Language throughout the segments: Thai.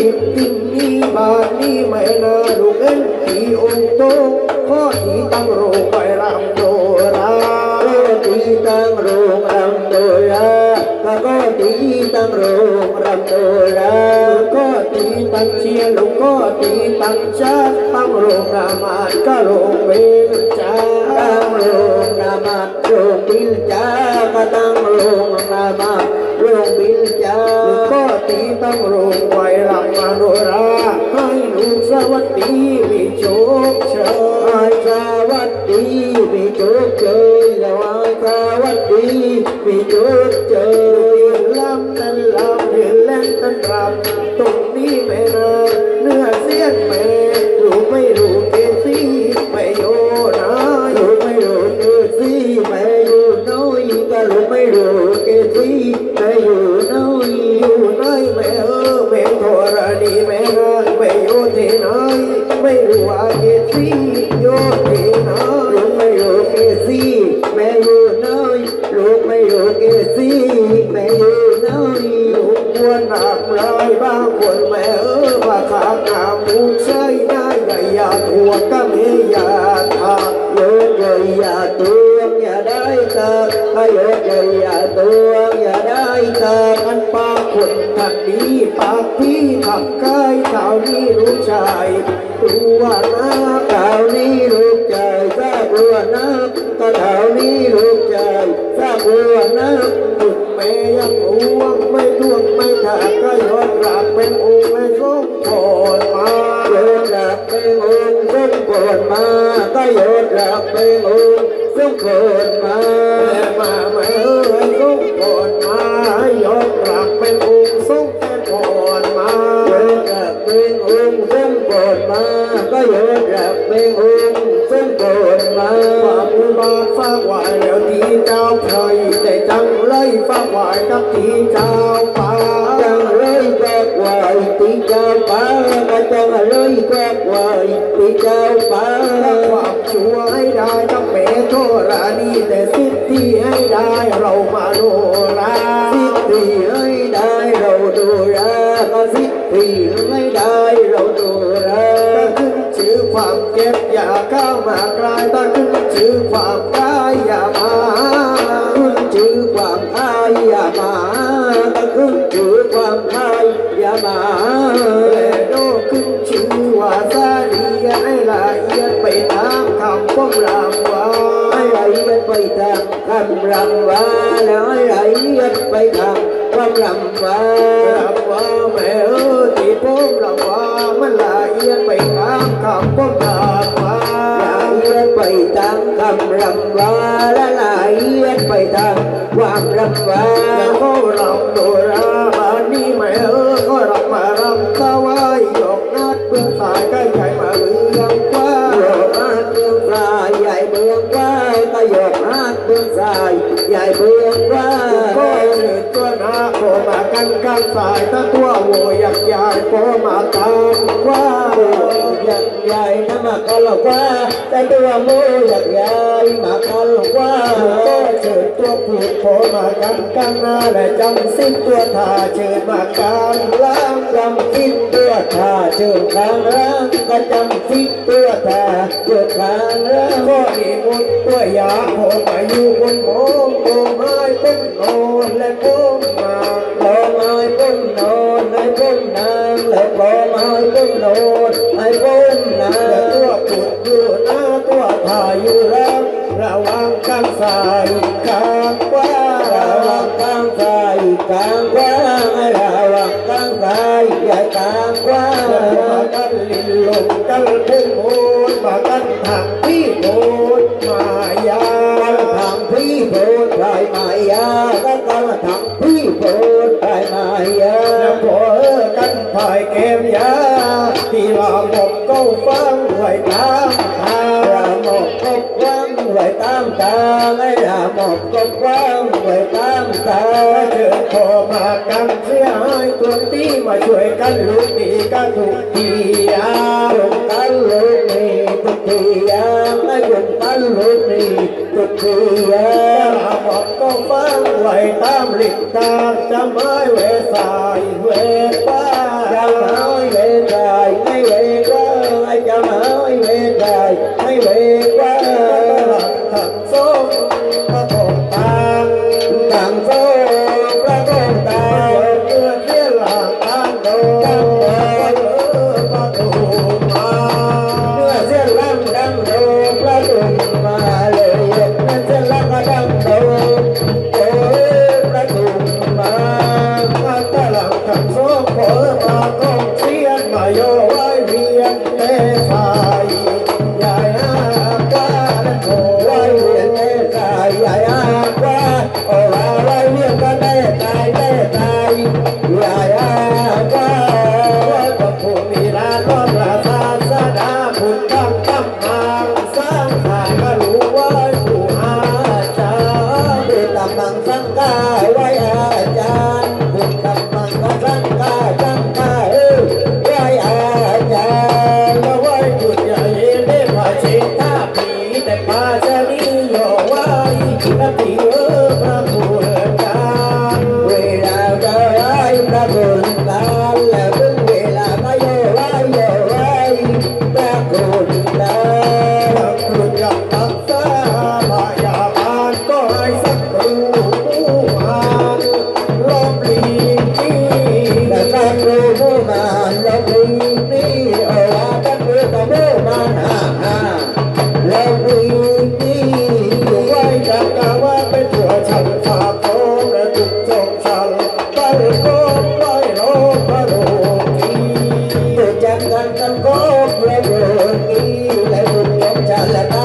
tiếp tinh ni ba ni mẹ nà lục em thì ôn tố Khó thì tăng rồ phải làm đồ ra Thì tăng rồ làm đồ ra Và có thì tăng rồ làm đồ ra Có thì tăng chia lục có thì tăng cha Tăng rồ là mạt ca rồ bên cha Tăng rồ là mạt rồ bên cha Tăng rồ là mạt ตีตั้งโรงไว้รำมาโนราให้ลูกสวัสดีมีโชคเชยสวัสดีมีโชคเชยแล้วไอ้สวัสดีมีโชคเชยลำนั้นลำเห็นเล่นนั้นรำตรงนี้ไม่เนินเนื้อเสียนแม่รู้ไม่รู้เก จากพี่ขับกายข่าวนี้รู้ชายรู้ว่านะข่าวนี้รู้ใจทราบว่านะก็ข่าวนี้รู้ใจทราบว่านะจุดแม่ยังห่วงไม่ดวงไม่ขาดก็ยอดรักเป็นองค์และทรงโปรดมายอดรักเป็นองค์ทรงโปรดมาก็ยอดรักเป็นองค์ทรงโปรดมาแม่มาแม่เอ้ยทรงโปรดมา ยอดรักเป็นองค์ทร ma, có giữa rạp bên ương cũng cồn ma. Và ba phá hoại liệu chỉ trao, thời để chẳng lấy phá hoại các chỉ trao. ำพ้องรำว่าให้ละเอียดไปตามคำรำว่าแล้วให้ละเอียดไปตามความรำว่ารำว่าแม่เออที่ผมรำว่ามันละเอียดไปตามคำพ้องรำว่าละเอียดไปตามคำรำว่าและละเอียดไปตามความรำว่าแล้วก็รำโดราบานนี้แม่เออก็รำมารำถวายยกนัดเพื่อสายใกล้ ว่าก็โยกฮักเมืองสายใหญ่เมืองว่าก็เชิญตัวนาโคมากันกันสายถ้าตัวโวยักษ์ใหญ่โคมากันว่าโวยักษ์ใหญ่นะมากันหรอกว่าแต่ตัวโมยักษ์ใหญ่มากันหรอกว่าก็เชิญตัวผูกโคมากันกันนาและจำสิ้นตัวทา giật dài nó mà con là qua cái tua mô giật dài mà con là qua trời tua cuộc khổ mà cắn cắn là trong xin tua thả trời mà cắn lắm trong xin tua thả trời cắn lắm có trong xin tua thả trời cắn lắm. Có đi muốn tua giả hồ mà yêu muốn mô mô mai tên hồ lên mô mà lo mai tên nồi, lên mô nàng lên mô mai tên nồi. quang sài càng quang đào hoàng càng sài càng quang đào hoàng càng sài dài càng quang mà căn lìn lùng căn thêm hôn mà căn thẳng thi hôn mà ya thẳng thi hôn tại mà ya căn thẳng ยหมอบกบว่างไว้ตามตาเชิญอมากันเสียหายตัวที่มาช่วยกันลุกหนีกันทุกทีอาลุกตันลุกนีทุกทีอาไม่ลุกตันลุกนีทุกทีอาหมอบกบว่างไว้ตามหลิกตาจะไม่เวสายเวป้าจะไม่เว Oh, hablar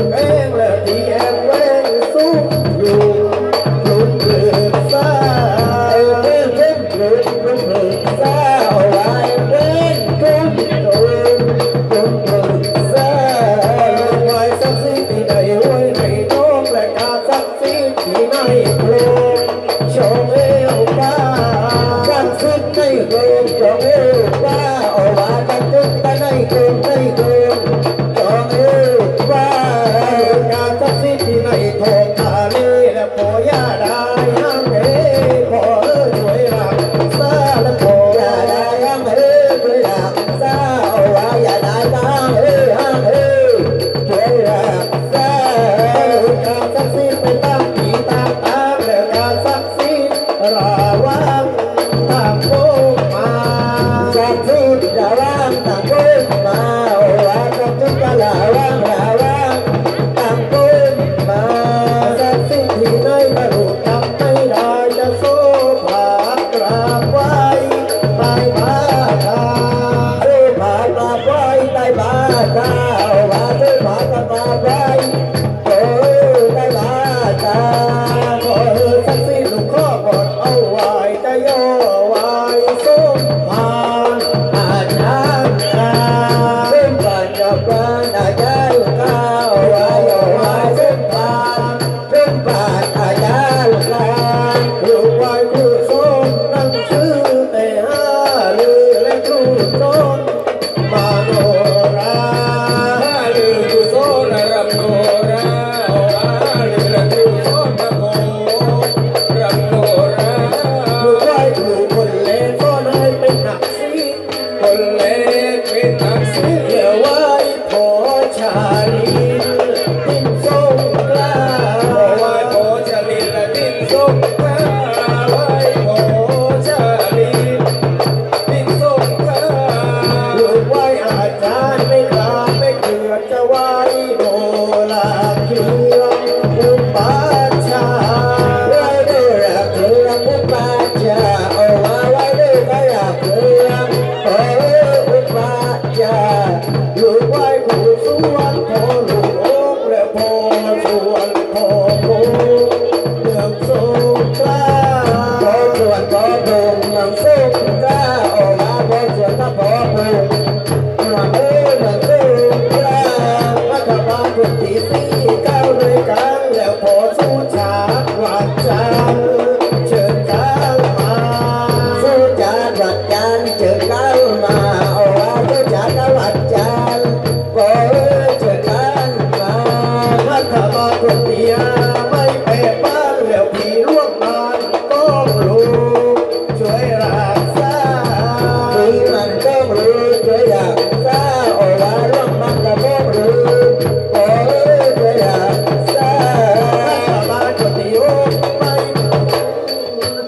and let me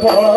power.